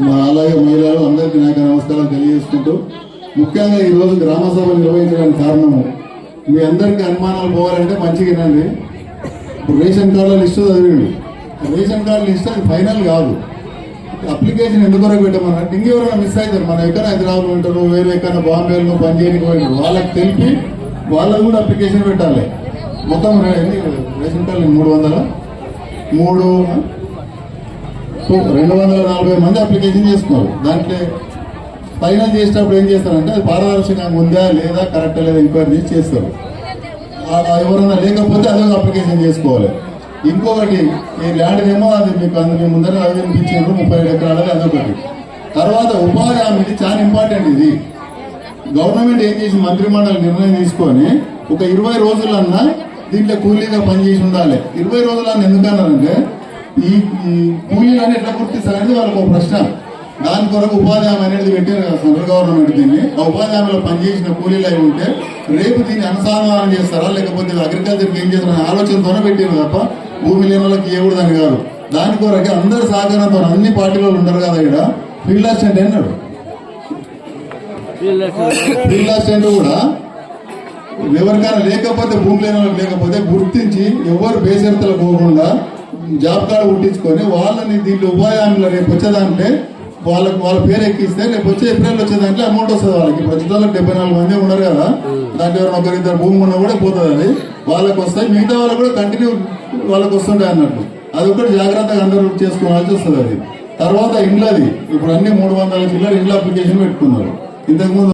మా అలాగే మహిళలు అందరికీ నాకు నమస్కారం తెలియజేసుకుంటూ ముఖ్యంగా ఈ రోజు గ్రామ సభ నిర్వహించడానికి కారణము. మీ అందరికీ అనుమానాలు పోవాలంటే మంచిగా వినండి. ఇప్పుడు రేషన్ కార్డుల లిస్టు చదివిండు. రేషన్ కార్డు లిస్ట్ అది ఫైనల్ కాదు. అప్లికేషన్ ఎందుకు వరకు పెట్టమన్నట్టు ఇంకెవరైనా మిస్ అవుతారు? మనం ఎక్కడ హైదరాబాద్ ఉంటారు? వేరే ఎక్కడ బాంబేలో పని చేయడానికి పోయినారు? వాళ్ళకి తెలిపి వాళ్ళకు కూడా అప్లికేషన్ పెట్టాలి. మొత్తం రేషన్ కార్డు మూడు వందల? మూడు రెండు వందల నలభై మంది అప్లికేషన్ చేస్తున్నారు. దాంట్లో ఫైనల్ చేసేటప్పుడు ఏం చేస్తారంటే అది పారదర్శకంగా ఉందా లేదా కరెక్ట్ లేదా ఎంక్వైరీ చేసి చేస్తారు. ఎవరన్నా లేకపోతే అదొక అప్లికేషన్ చేసుకోవాలి. ఇంకొకటి ఈ ల్యాండ్ ఏమో అది మీకు అందులో ముందర అది వినిపించారు ముప్పై ఏడు ఎకరాలది అదొకటి. తర్వాత ఉపాధి హామీ ఇది చాలా ఇంపార్టెంట్ ఇది. గవర్నమెంట్ ఏం చేసి మంత్రిమండలి నిర్ణయం తీసుకొని ఒక ఇరవై రోజులన్నా దీంట్లో కూలీగా పనిచేసి ఉండాలి. ఇరవై రోజులన్నా ఎందుకన్నారంటే ఈ కూలీలను ఎట్లా గుర్తిస్తారనేది వాళ్ళకు ఒక ప్రశ్న. దాని కొరకు ఉపాధి హామీ అనేది పెట్టారు కదా సెంట్రల్ గవర్నమెంట్ దీన్ని. ఆ ఉపాధి హామీలో పనిచేసిన కూలీలు అయి ఉంటే రేపు దీన్ని అనుసంధానం చేస్తారా? లేకపోతే అగ్రికల్చర్కి ఏం చేస్తారని ఆలోచనతోనే పెట్టారు తప్ప భూమి లేని వాళ్ళకి ఇవ్వకూడదని కాదు. దాని కొరకు అందరి సహకారంతో అన్ని పార్టీలో ఉండరు కదా ఇక్కడ ఫీల్డ్ అసిస్టెంట్ అన్నాడు. Field assistant. కూడా ఎవరికైనా లేకపోతే భూమి లేని లేకపోతే గుర్తించి ఎవరు బేసరితలు పోకుండా జాబ్ కార్డు పుట్టించుకొని వాళ్ళని దీంట్లో ఉపాధి రేపు వచ్చేదంటే వాళ్ళకి వాళ్ళ పేరు ఎక్కిస్తే రేపు వచ్చే ఏప్రిల్ వచ్చేదాంట్లో అమౌంట్ వస్తుంది వాళ్ళకి. ఇప్పుడు డెబ్బై నాలుగు మంది ఉన్నారు కదా దాంట్లో ఎవరైనా ఒకరిద్దరు భూమి ఉన్నా కూడా పోతుంది అది. వాళ్ళకి వస్తాయి మిగతా వాళ్ళకి కూడా కంటిన్యూ వాళ్ళకి వస్తుంటాయి అన్నట్టు. అది ఒకటి జాగ్రత్తగా అందరూ చేసుకోవాల్సి వస్తుంది అది. తర్వాత ఇండ్లది. ఇప్పుడు అన్ని మూడు వందల చిల్లర ఇండ్ల అప్లికేషన్ పెట్టుకున్నారు. ఇంతకుముందు